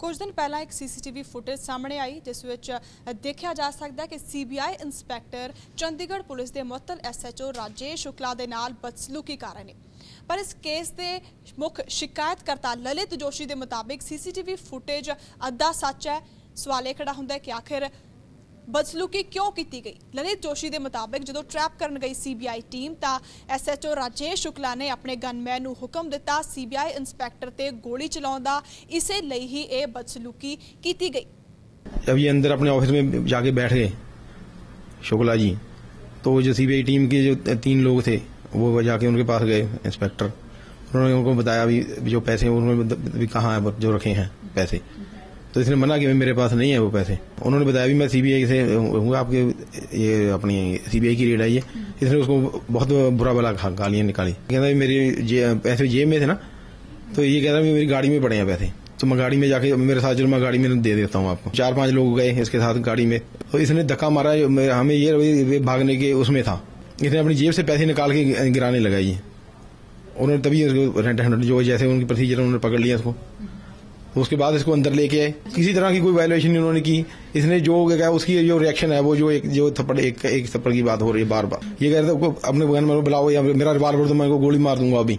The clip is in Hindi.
ਕੁਝ ਦਿਨ ਪਹਿਲਾਂ ਇੱਕ ਸੀਸੀਟੀਵੀ ਫੁਟੇਜ ਸਾਹਮਣੇ ਆਈ, ਜਿਸ ਵਿੱਚ ਦੇਖਿਆ ਜਾ ਸਕਦਾ ਹੈ ਕਿ ਸੀਬੀਆਈ ਇੰਸਪੈਕਟਰ ਚੰਡੀਗੜ੍ਹ ਪੁਲਿਸ ਦੇ ਮੁਅੱਤਲ ਐਸਐਚਓ ਰਾਜੇਸ਼ ਸ਼ੁਕਲਾ ਦੇ ਨਾਲ ਬਦਸਲੂਕੀ ਕਰ ਰਹੇ ਨੇ। ਪਰ ਇਸ ਕੇਸ ਦੇ ਮੁੱਖ ਸ਼ਿਕਾਇਤਕਰਤਾ ਲਲਿਤ ਜੋਸ਼ੀ ਦੇ ਮੁਤਾਬਿਕ ਸੀਸੀਟੀਵੀ ਫੁਟੇਜ ਅੱਧਾ ਸੱਚ ਹੈ। ਸਵਾਲ ਇਹ ਖੜਾ ਹੁੰਦਾ ਹੈ ਕਿ ਆਖਿਰ ਬਦਸਲੂਕੀ ਕਿਉਂ ਕੀਤੀ ਗਈ ਲਲਿਤ ਜੋਸ਼ੀ ਦੇ ਮੁਤਾਬਕ ਜਦੋਂ ਟਰੈਪ ਕਰਨ ਗਈ ਸੀਬੀਆਈ ਟੀਮ ਤਾਂ ਐਸਐਚਓ ਰਾਜੇਸ਼ ਸ਼ੁਕਲਾ ਨੇ ਆਪਣੇ ਗਨਮੈਨ ਨੂੰ ਹੁਕਮ ਦਿੱਤਾ ਸੀਬੀਆਈ ਇੰਸਪੈਕਟਰ ਤੇ ਗੋਲੀ ਚਲਾਉਣ ਦਾ ਇਸੇ ਲਈ ਹੀ ਇਹ ਬਦਸਲੂਕੀ ਕੀਤੀ ਗਈ जब ये अंदर अपने ऑफिस में जाके बैठ गए शुक्ला जी तो जो सीबीआई टीम के जो तीन लोग थे वो जाके उनके पास गए इंस्पेक्टर उन्होंने उनको बताया भी जो पैसे हैं, उन्होंने भी कहाँ है जो रखे हैं पैसे तो इसने मना किया मेरे पास नहीं है वो पैसे। उन्होंने बताया भी मैं सीबीआई से हूँ, आपके ये अपनी सीबीआई की रेड आई है। इसने उसको बहुत बुरा भला गालियाँ निकाली। कहता मेरे जे- पैसे जेब में थे ना तो ये कहता मेरी गाड़ी में पड़े हैं पैसे तो मैं गाड़ी में जाके, मेरे साथ चलो, मैं गाड़ी में दे देता हूँ आपको। चार पाँच लोग गए इसके साथ गाड़ी में। तो इसने धक्का मारा हमें ये भागने के उसमें था। इसने अपनी जेब से पैसे निकाल के गिराने लगा ये उन्होंने तभी रेंट हैंड जो जैसे उनकी प्रोसीजर उन्होंने पकड़ लिया इसको तो उसके बाद इसको अंदर लेके आए। किसी तरह की कोई वायलेशन उन्होंने की। इसने जो क्या उसकी जो रिएक्शन है, वो जो एक, जो थप्पड़, एक एक थप्पड़ की बात हो रही है बार बार। ये कह रहे थे अपने बगन में बुलाओ या मेरा रिवाल्वर तो मैं गोली मार दूँगा अभी।